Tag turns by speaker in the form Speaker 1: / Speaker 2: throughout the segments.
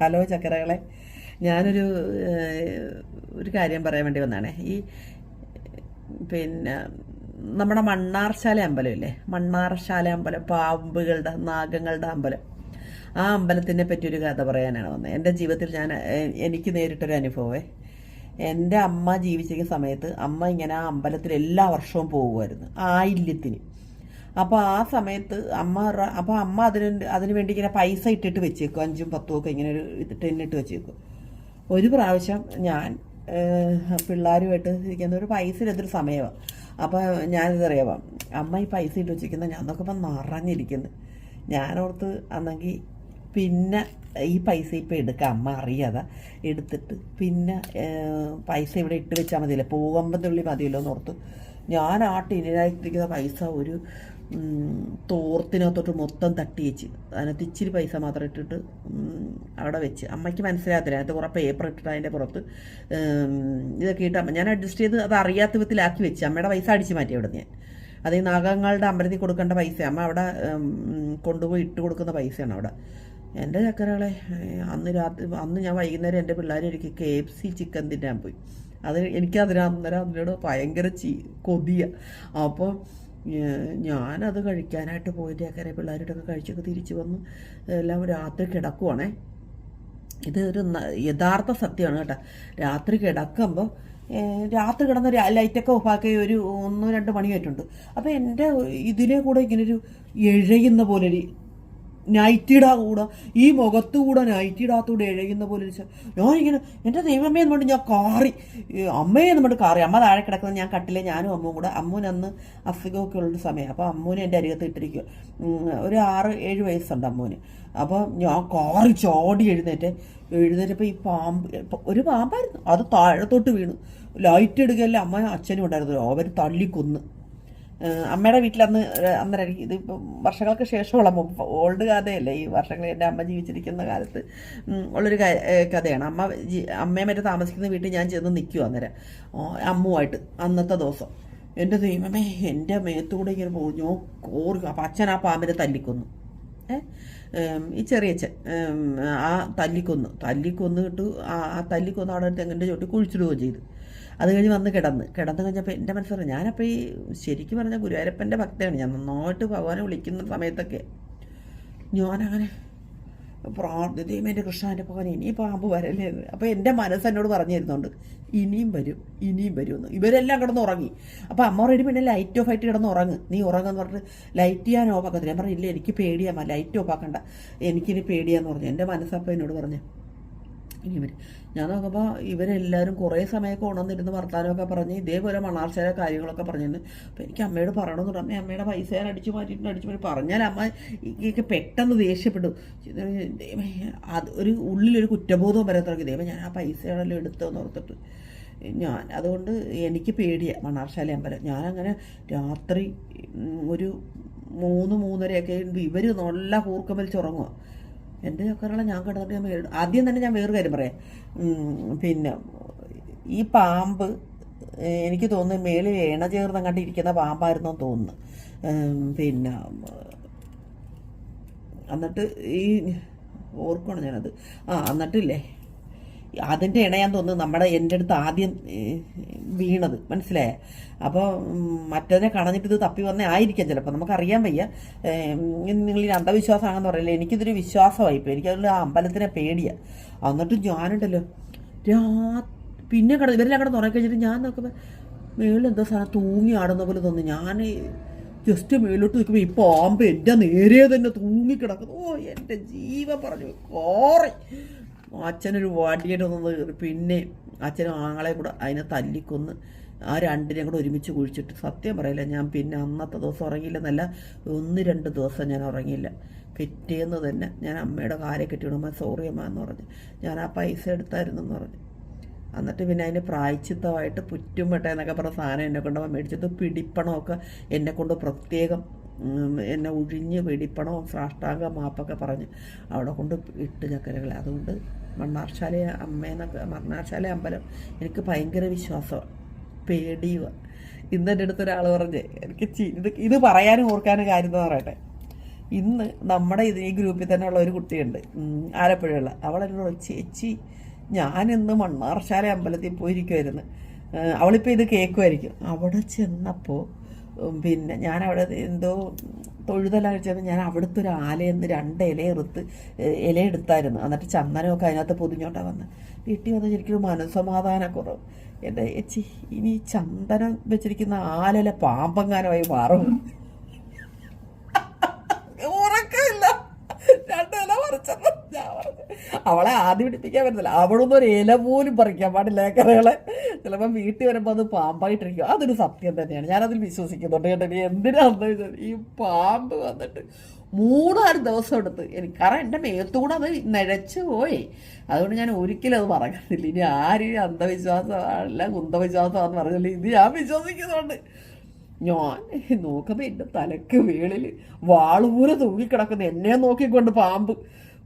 Speaker 1: Hello ചക്കരകളെ. ഞാനൊരു ഒരു കാര്യം പറയാൻ വേണ്ടി വന്നാണേ ഈ പിന്നെ നമ്മുടെ മണ്ണാർശാല അമ്പലമില്ലേ മണ്ണാർശാല അമ്പലം പാമ്പുകളുടെ നാഗങ്ങളുടെ അമ്പലം. ആ അമ്പലത്തിനെ പറ്റി ഒരു കഥ പറയാനാണ് വന്നത് എന്റെ ജീവിതത്തിൽ ഞാൻ എനിക്ക് നേരിട്ടൊരു അനുഭവമേ. എന്റെ അമ്മ ജീവിച്ചിരിക്കുന്ന സമയത്ത് അമ്മ ഇങ്ങനെ ആ അമ്പലത്തിൽ എല്ലാ വർഷവും പോകുമായിരുന്നു. ആയില്യത്തിന് അപ്പോൾ ആ സമയത്ത് അമ്മ അപ്പോൾ അമ്മ അതിന് അതിന് വേണ്ടി ഇങ്ങനെ പൈസ ഇട്ടിട്ട് വെച്ചേക്കും. അഞ്ചും പത്തും ഒക്കെ ഇങ്ങനെ ഒരു ടെന്നിട്ട് വെച്ചേക്കും. ഒരു പ്രാവശ്യം ഞാൻ പിള്ളേരുമായിട്ട് ഇരിക്കുന്ന ഒരു പൈസ ഇല്ലാത്തൊരു സമയമാണ് അപ്പോൾ ഞാനിതറിയാം അമ്മ ഈ പൈസ ഇട്ട് വെച്ചിരിക്കുന്ന ഞാൻ നോക്കുമ്പോൾ നിറഞ്ഞിരിക്കുന്നു. ഞാനോർത്ത് അന്നെങ്കിൽ പിന്നെ ഈ പൈസ ഇപ്പം എടുക്കാം അമ്മ അറിയാതെ. എടുത്തിട്ട് പിന്നെ പൈസ ഇവിടെ ഇട്ട് വെച്ചാൽ മതിയല്ലോ. പോകുമ്പോൾ തുള്ളി മതിയല്ലോ എന്ന് ഓർത്ത് ഞാൻ ആ ടിന്നിനായിട്ടിരിക്കുന്ന പൈസ ഒരു തോർത്തിനകത്തോട്ട് മൊത്തം തട്ടി വെച്ച്. അതിനകത്ത് ഇച്ചിരി പൈസ മാത്രം ഇട്ടിട്ട് അവിടെ വെച്ച്. അമ്മയ്ക്ക് മനസ്സിലാകത്തില്ല. അതിനകത്ത് കുറേ പേപ്പർ ഇട്ടിട്ട് അതിന്റെ പുറത്ത് ഇതൊക്കെ ഇട്ട് ഞാൻ അഡ്ജസ്റ്റ് ചെയ്ത് അത് അറിയാത്ത വിധത്തിലാക്കി വെച്ച്. അമ്മയുടെ പൈസ അടിച്ച് മാറ്റി അവിടെ ഞാൻ. അത് ഈ നാഗങ്ങളുടെ അമ്പലത്തിൽ കൊടുക്കേണ്ട പൈസ. അമ്മ അവിടെ കൊണ്ടുപോയി ഇട്ട് കൊടുക്കുന്ന പൈസയാണ് അവിടെ. എന്റെ ചക്കരകളെ അന്ന് രാത്രി അന്ന് ഞാൻ വൈകുന്നേരം എന്റെ പിള്ളേർ എനിക്ക് കെ എഫ് സി ചിക്കൻ തിന്നാൻ പോയി. അത് എനിക്ക് അന്നേരം അതിനോട് ഭയങ്കര ചീ കൊതിയ. അപ്പോൾ ഞാനത് കഴിക്കാനായിട്ട് പോയിട്ട് അക്കരെ പിള്ളേരോടൊക്കെ കഴിച്ചൊക്കെ തിരിച്ചു വന്ന് എല്ലാം രാത്രി കിടക്കുവാണേ. ഇത് ഒരു യഥാർത്ഥ സത്യമാണ് കേട്ടോ. രാത്രി കിടക്കുമ്പോൾ രാത്രി കിടന്ന് ലൈറ്റൊക്കെ ഓഫാക്കി ഒരു ഒന്ന് രണ്ട് മണിയായിട്ടുണ്ട്. അപ്പോൾ എന്റെ ഇതിലെ കൂടെ ഇങ്ങനെ ഒരു എഴയുന്ന പോലെ ഒരു നൈറ്റിടാ കൂടെ ഈ മുഖത്ത് കൂടെ നൈറ്റിടാത്തൂടെ എഴയുന്ന പോലെ ഞാൻ ഇങ്ങനെ എന്റെ ദൈവമേ എന്ന് ഞാൻ കാറി. അമ്മയെ എന്ന് കാറി. അമ്മ താഴെ കിടക്കുന്നത് ഞാൻ കട്ടിലെ ഞാനും അമ്മയും കൂടെ. അമ്മൂന് അന്ന് അസുഖമൊക്കെ ഉള്ള സമയം. അപ്പോൾ അമ്മൂനെ എന്റെ അരികത്ത് ഇട്ടിരിക്കുക ഒരു ആറ് ഏഴ് വയസ്സുണ്ട് അമ്മൂന്. അപ്പോൾ ഞാൻ കാറി ചോടി എഴുന്നേറ്റ്. എഴുന്നേറ്റപ്പോൾ ഈ പാമ്പ് ഒരു പാമ്പായിരുന്നു. അത് താഴത്തോട്ട് വീണു. ലൈറ്റ് ഇടുകയല്ലേ അമ്മ അച്ഛനും ഉണ്ടായിരുന്നു അവർ തള്ളിക്കൊന്ന്. അമ്മയുടെ വീട്ടിൽ അന്ന് അന്നേരം ഇത് വർഷങ്ങൾക്ക് ശേഷമുള്ള ഓൾഡ് കഥയല്ലേ ഈ വർഷങ്ങൾ എന്റെ അമ്മ ജീവിച്ചിരിക്കുന്ന കാലത്ത്. ഉള്ളൊരു കഥയാണ്. അമ്മ അമ്മയെ മറ്റേ താമസിക്കുന്ന വീട്ടിൽ ഞാൻ ചെന്ന് നിൽക്കും അന്നേരം. അമ്മുമായിട്ട് അന്നത്തെ ദിവസം. എന്റെ ദൈവമേ എന്റെ മേത്തൂടെ ഇങ്ങനെ പോകും ഓർക്കും അപ്പം അച്ഛൻ ആ പാമ്പിനെ തല്ലിക്കൊന്നു? ഈ ചെറിയച്ഛൻ ആ തല്ലിക്കൊന്നു. തല്ലിക്കൊന്നിട്ട് ആ തല്ലിക്കൊന്ന് അവിടെ തെങ്ങിന്റെ ചോട്ടി കുഴിച്ചിടുകയും ചെയ്തു. അത് കഴിഞ്ഞ് വന്ന് കിടന്ന്. കിടന്ന് കഴിഞ്ഞപ്പോൾ എന്റെ മനസ്സിലാണ് ഞാനപ്പോൾ ഈ ശരിക്കും പറഞ്ഞാൽ ഗുരുവായൂരപ്പന്റെ ഭക്തയാണ്. ഞാൻ നന്നായിട്ട് ഭഗവാനെ വിളിക്കുന്ന സമയത്തൊക്കെ ഞാനങ്ങനെ പ്രാർത്ഥിതയും എന്റെ കൃഷ്ണ എന്റെ ഭഗവാൻ ഇനി പാമ്പ് വരല്ലേ? അപ്പോൾ എന്റെ മനസ്സ് എന്നോട് പറഞ്ഞു തരുന്നുണ്ട് ഇനിയും വരും ഇനിയും വരുമെന്ന്. ഇവരെല്ലാം കിടന്ന് ഉറങ്ങി. അപ്പോൾ അമ്മ റെഡി പിന്നെ ലൈറ്റ് ഓഫ് ആയിട്ട് കിടന്ന് ഉറങ്ങ്. നീ ഉറങ്ങുമെന്ന് പറഞ്ഞിട്ട് ലൈറ്റ് ഞാൻ ഓഫ് ആക്കത്തില്ല. ഞാൻ പറഞ്ഞില്ല എനിക്ക് പേടിയാമ്മ ലൈറ്റ് ഓഫ് ആക്കണ്ട. എനിക്കിനി പേടിയാന്ന് പറഞ്ഞു. എന്റെ മനസ്സപ്പോൾ എന്നോട് പറഞ്ഞു ഇനി ഇവർ ഞാൻ നോക്കുമ്പോൾ ഇവരെല്ലാവരും കുറേ സമയമൊക്കെ ഉണർന്നിരുന്ന് വർത്താനമൊക്കെ പറഞ്ഞ് ഇതേപോലെ മണാർച്ചയുടെ കാര്യങ്ങളൊക്കെ പറഞ്ഞിരുന്നു. അപ്പോൾ എനിക്ക് അമ്മയോട് പറയണമെന്ന് അമ്മ അമ്മയുടെ പൈസ ഞാൻ അടിച്ചു മാറ്റിയിട്ടുണ്ട് അടിച്ചു മാറ്റി. പറഞ്ഞാൽ അമ്മ എനിക്ക് പെട്ടെന്ന് ദേഷ്യപ്പെട്ടു. അത് ഒരു ഉള്ളിലൊരു കുറ്റബോധവും വരാൻ തുടങ്ങി ദൈവം ഞാൻ ആ പൈസയാണല്ലോ എടുത്തതെന്ന് ഓർത്തിട്ട്. ഞാൻ അതുകൊണ്ട് എനിക്ക് പേടിയാണ് മണാർശാല അമ്പലം. ഞാനങ്ങനെ രാത്രി ഒരു മൂന്ന് മൂന്നരയൊക്കെ ഇവർ നല്ല കൂർക്കം വലിച്ചുറങ്ങുക എന്റെ ചക്കരകളെ ഞാൻ കിടന്നിട്ട് ഞാൻ ആദ്യം തന്നെ ഞാൻ വേറൊരു കാര്യം പറയാം. പിന്നെ ഈ പാമ്പ് എനിക്ക് തോന്നുന്നു മേളിൽ എണ ചേർന്ന് അങ്ങോട്ട് ഇരിക്കുന്ന പാമ്പായിരുന്നു തോന്നുന്നു. പിന്നെ എന്നിട്ട് ഈ ഓർക്കണം ഞാനത്? ആ എന്നിട്ടില്ലേ? അതിന്റെ ഇണയാൻ തോന്നുന്നു നമ്മുടെ എന്റെ അടുത്ത് ആദ്യം വീണത്. മനസ്സിലായ? അപ്പോൾ മറ്റതിനെ കളഞ്ഞിട്ട് ഇത് തപ്പി വന്നേ ആയിരിക്കാം ചിലപ്പോൾ നമുക്കറിയാൻ വയ്യ. നിങ്ങൾ ഈ അന്ധവിശ്വാസമാണെന്ന് പറയില്ല? എനിക്കിതൊരു വിശ്വാസമായിപ്പോൾ എനിക്കതിൽ ആ അമ്പലത്തിനെ പേടിയാണ് എന്നിട്ട് ഞാനുണ്ടല്ലോ. രാ പിന്നെ കട ഇവരെല്ലാം കിടന്ന് ഉറങ്ങി കഴിഞ്ഞിട്ട് ഞാൻ നോക്കുമ്പോൾ മേളിൽ എന്തോ സാധനം തൂങ്ങി ആടുന്ന പോലെ തോന്നി ഞാൻ ജസ്റ്റ് മേലോട്ട് നിൽക്കുമ്പോൾ ഈ പാമ്പ് എന്റെ നേരെ തന്നെ തൂങ്ങി കിടക്കുന്നു. ഓ എന്റെ ജീവ പറഞ്ഞു. കോറി അച്ഛനൊരു വാടിയായിട്ട് വന്നത് പിന്നെ അച്ഛനും ആങ്ങളെ കൂടെ അതിനെ തല്ലിക്കൊന്ന് ആ രണ്ടിനെയും കൂടെ ഒരുമിച്ച് കുഴിച്ചിട്ട് സത്യം പറയില്ല ഞാൻ പിന്നെ അന്നത്തെ ദിവസം ഉറങ്ങിയില്ലെന്നല്ല ഒന്ന് രണ്ട് ദിവസം ഞാൻ ഉറങ്ങിയില്ല. പിറ്റേന്ന് തന്നെ ഞാൻ അമ്മയുടെ കാലെ കെട്ടിയിടുമ്പോൾ സോറി അമ്മ എന്ന് പറഞ്ഞു. ഞാൻ ആ പൈസ എടുത്തായിരുന്നു എന്ന് പറഞ്ഞു. എന്നിട്ട് പിന്നെ അതിന് പ്രായച്ചിത്തമായിട്ട് പുറ്റും എന്നൊക്കെ പറഞ്ഞ സാധനം എന്നെ കൊണ്ട് മേടിച്ചത് പിടിപ്പണമൊക്കെ എന്നെ കൊണ്ട് പ്രത്യേകം എന്നെ ഒഴിഞ്ഞ് വെടിപ്പണവും സാഷ്ടാംഗ മാപ്പൊക്കെ പറഞ്ഞ് അവിടെ കൊണ്ട് ഇട്ട് ചക്കരകളെ. അതുകൊണ്ട് മണ്ണാർശാല അമ്മയെന്നൊക്കെ മണ്ണാർശാല അമ്പലം എനിക്ക് ഭയങ്കര വിശ്വാസമാണ് പേടിയുക ഇന്ന് എന്റെ അടുത്ത് ഒരാൾ പറഞ്ഞ് എനിക്ക് ഇത് ഇത് പറയാനും ഓർക്കാനും കാര്യം എന്ന് പറയട്ടെ? ഇന്ന് നമ്മുടെ ഇത് ഈ ഗ്രൂപ്പിൽ തന്നെ ഉള്ള ഒരു കുട്ടിയുണ്ട് ആലപ്പുഴയുള്ള ആലപ്പുഴയുള്ള അവളെന്നോട് ചേച്ചി ഞാനിന്ന് മണ്ണാർശാല അമ്പലത്തിൽ പോയിരിക്കുമായിരുന്നു അവളിപ്പോൾ ഇത് കേൾക്കുമായിരിക്കും അവിടെ ചെന്നപ്പോൾ പിന്നെ ഞാൻ അവിടെ എന്തോ തൊഴുതലാഴ്ച ഞാൻ അവിടുത്തെ ഒരു ആലയിൽ നിന്ന് രണ്ട് ഇല എടുത്ത് ഇല എടുത്തായിരുന്നു. എന്നിട്ട് ചന്ദനമൊക്കെ അതിനകത്ത് പൊതിഞ്ഞോട്ടാ വന്ന്. വീട്ടിൽ വന്ന് ശരിക്കും മനസ്സമാധാനക്കുറവ്. എന്റെ ചേച്ചി ഇനി ചന്ദനം വെച്ചിരിക്കുന്ന ആലല പാമ്പങ്ങാനമായി മാറും. ഉറക്കമില്ല. രണ്ടില പറിച്ചെന്ന് ഞാൻ അവളെ ആദ്യം പിടിപ്പിക്കാൻ പറ്റത്തില്ല. അവളൊന്നും ഒരു ഇല പോലും പറിക്കാൻ പാടില്ല കറികളെ. ചിലപ്പോൾ വീട്ടിൽ വരുമ്പോൾ അത് പാമ്പായിട്ടിരിക്കും. അതൊരു സത്യം തന്നെയാണ്. ഞാനതിൽ വിശ്വസിക്കുന്നുണ്ട് കേട്ടോ. ഇനി എന്തിനാന്ന് ഈ പാമ്പ് വന്നിട്ട് മൂന്നാൽ ദിവസം എടുത്ത് എനിക്ക്. കാരണം എന്റെ മേത്തൂടെ അത് നിഴച്ചു പോയി. അതുകൊണ്ട് ഞാൻ ഒരിക്കലും അത് പറയുന്നില്ല ഇനി ആര് അന്ധവിശ്വാസമല്ല കുന്തവിശ്വാസമാണെന്ന് പറഞ്ഞില്ല ഇത് ഞാൻ വിശ്വസിക്കുന്നുണ്ട്. ഞാൻ നോക്കുമ്പോൾ എന്റെ തലക്ക് വേളിൽ വാളുപൂരെ തൂങ്ങിക്കിടക്കുന്ന. എന്നെ നോക്കിക്കൊണ്ട് പാമ്പ്.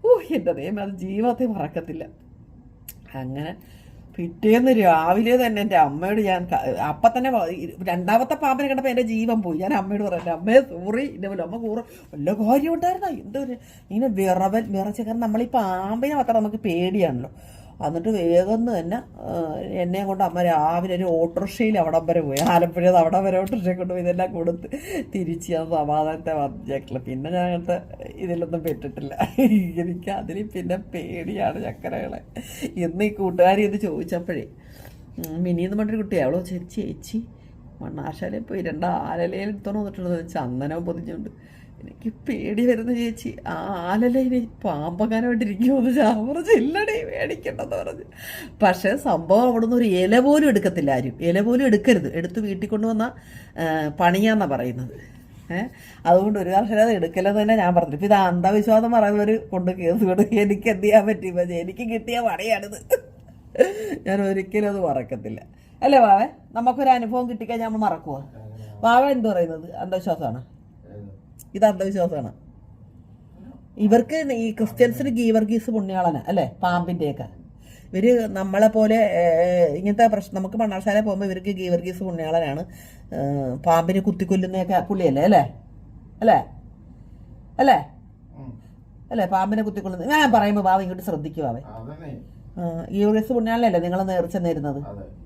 Speaker 1: ഓ എന്റെ ദൈവം അത് ജീവിതത്തെ മറക്കത്തില്ല. അങ്ങനെ പിറ്റേന്ന് രാവിലെ തന്നെ എന്റെ അമ്മയോട് ഞാൻ അപ്പം തന്നെ രണ്ടാമത്തെ പാമ്പിനെ കണ്ടപ്പോൾ എന്റെ ജീവൻ പോയി. ഞാൻ അമ്മയോട് പറഞ്ഞു അമ്മയെ സോറി എന്റെ പോലെ അമ്മ കൂറ. വല്ല കാര്യം ഉണ്ടായിരുന്നോ എന്തോ ഇങ്ങനെ വിറവൽ വിറച്ച കാരണം നമ്മൾ ഈ പാമ്പിനെ മാത്രം നമുക്ക് പേടിയാണല്ലോ. എന്നിട്ട് വേഗം തന്നെ എന്നെയും കൊണ്ട് അമ്മ രാവിലെ ഒരു ഓട്ടോറിക്ഷയിൽ അവിടം വരെ പോയി. ആലപ്പുഴ അവിടെ വരെ ഓട്ടോറിക്ഷയെ കൊണ്ട് ഇതെല്ലാം കൊടുത്ത് തിരിച്ച് ഞാൻ സമാധാനത്തെ വന്നേക്കില്ല പിന്നെ ഞാൻ അങ്ങനത്തെ ഇതിലൊന്നും പെട്ടിട്ടില്ല. എനിക്ക് അതിൽ പിന്നെ പേടിയാണ് ചക്കരകളെ. ഇന്ന് ഈ കൂട്ടുകാരി ഇത് ചോദിച്ചപ്പോഴേ മിനിന്ന് പറഞ്ഞൊരു കുട്ടി അവളോ ചേച്ചി ചേച്ചി? മണ്ണാശാലയിൽ പോയി. രണ്ട് ആലലയിൽ ചന്ദനവും പൊതിഞ്ഞുകൊണ്ട്. എനിക്ക് പേടി വരുന്ന ചേച്ചി. ആ ആലല ഇനി പാമ്പകാനോട്ടിരിക്കുമെന്ന് പറഞ്ഞു ഇല്ലടേ മേടിക്കണ്ടെന്ന് പറഞ്ഞു. പക്ഷേ സംഭവം അവിടെ നിന്ന് ഒരു ഇല പോലും എടുക്കത്തില്ല ആരും. ഇല പോലും എടുക്കരുത്. എടുത്ത് വീട്ടിൽ കൊണ്ടുവന്ന പണിയാന്നാ പറയുന്നത്. ഏഹ് അതുകൊണ്ട് ഒരു കർഷകർ എടുക്കലെന്ന് തന്നെ ഞാൻ പറഞ്ഞു ഇപ്പം ഇത് അന്ധവിശ്വാസം പറയുന്നവർ കൊണ്ട് കേസ് കൊടുക്കുക എനിക്ക് എന്ത് ചെയ്യാൻ പറ്റി? പക്ഷേ എനിക്ക് കിട്ടിയ പണിയാണിത്. ഞാൻ ഒരിക്കലും അത് മറക്കത്തില്ല. അല്ലേ വാവേ? നമുക്കൊരു അനുഭവം കിട്ടിക്കഴിഞ്ഞാൽ നമ്മൾ മറക്കുമോ വാവ എന്ത് പറയുന്നത്? അന്ധവിശ്വാസമാണ്. ഇത് അന്ധവിശ്വാസമാണ്. ഇവർക്ക് ഈ ക്രിസ്ത്യൻസിന് ഗീവർഗീസ് പുണ്യാളന അല്ലേ? പാമ്പിന്റെയൊക്കെ ഇവർ നമ്മളെ പോലെ ഇങ്ങനത്തെ പ്രശ്നം നമുക്ക് മണ്ണാർശാല പോകുമ്പോൾ ഇവർക്ക് ഗീവർഗീസ് പുണ്യാളനാണ്. പാമ്പിനെ കുത്തിക്കൊല്ലുന്നതൊക്കെ പുള്ളിയല്ലേ അല്ലേ? അല്ലേ? അല്ലേ? അല്ലേ? പാമ്പിനെ കുത്തിക്കൊല്ലുന്നത് ഞാൻ പറയുമ്പോൾ ബാബ ഇങ്ങോട്ട് ശ്രദ്ധിക്കുക
Speaker 2: അവൻ
Speaker 1: ഗീവർഗീസ് പുണ്യാളനല്ലേ നിങ്ങൾ നേർച്ച നേരുന്നത്?
Speaker 2: അതെ.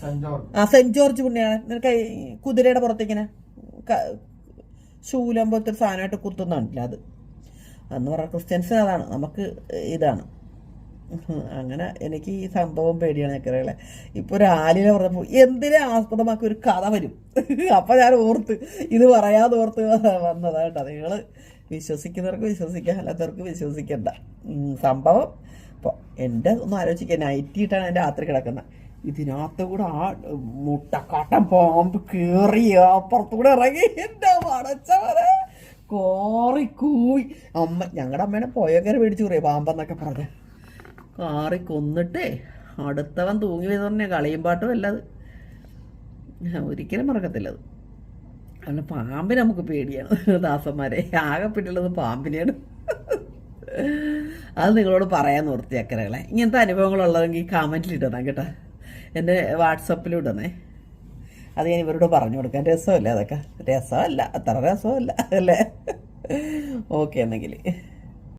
Speaker 2: Saint George.
Speaker 1: ആ സെന്റ് ജോർജ് പുണ്യാളൻ. നിനക്ക് കുതിരയുടെ പുറത്തിങ്ങനെ ക- ശൂലം പോലത്തെ ഒരു സാധനമായിട്ട് കുത്തുന്നുണ്ടല്ലോ അത്. എന്ന് പറഞ്ഞാൽ ക്രിസ്ത്യൻസിന് അതാണ്. നമുക്ക് ഇതാണ്. അങ്ങനെ എനിക്ക് ഈ സംഭവം പേടിയാണ് ചക്കരകളെ. ഇപ്പോൾ ഒരു ആലില പറഞ്ഞപ്പോൾ എന്തിനെ ആസ്പദമാക്കി ഒരു കഥ വരും? അപ്പം ഞാൻ ഓർത്ത് ഇത് പറയാതെ ഓർത്ത് വന്നതാട്ടോ നിങ്ങൾ വിശ്വസിക്കുന്നവർക്ക് വിശ്വസിക്കാം അല്ലാത്തവർക്ക് വിശ്വസിക്കണ്ട. സംഭവം ഇപ്പോൾ എന്റെ ഒന്ന് ആലോചിക്കുക നൈറ്റി ഇട്ടാണ് എന്റെ രാത്രി കിടക്കുന്നത് ഇതിനകത്ത് കൂടെ ആ മുട്ടക്കാട്ടൻ പാമ്പ് കയറി അപ്പുറത്തൂടെ ഇറങ്ങി. എന്റെ പടച്ചവരെ കോറി കൂയി. അമ്മ ഞങ്ങളുടെ അമ്മേനെ പോയക്കര മേടിച്ചു കുറേ പാമ്പെന്നൊക്കെ പറഞ്ഞ്. കാറി കൊന്നിട്ടേ അടുത്തവൻ തൂങ്ങി വരുന്ന കളിയും പാട്ടും അല്ലത് ഒരിക്കലും മറക്കത്തില്ല അത്. അതുകൊണ്ട് പാമ്പിനെ നമുക്ക് പേടിയാണ് ദാസന്മാരെ. ആകെ ആകെപ്പെട്ടുള്ളത് പാമ്പിനെയാണ്. അത് നിങ്ങളോട് പറയാൻ നിർത്തിയാക്കരകളെ ഇങ്ങനത്തെ അനുഭവങ്ങളുള്ളതെങ്കിൽ കമന്റിൽ ഇടണം കേട്ടോ. എന്റെ വാട്സപ്പിൽ അത് ഞാൻ ഇവരോട് പറഞ്ഞു കൊടുക്കാൻ. രസമല്ലേ അതൊക്കെ? രസമല്ല. അത്ര രസമല്ല. അല്ലേ? ഓക്കെ എന്നെങ്കിൽ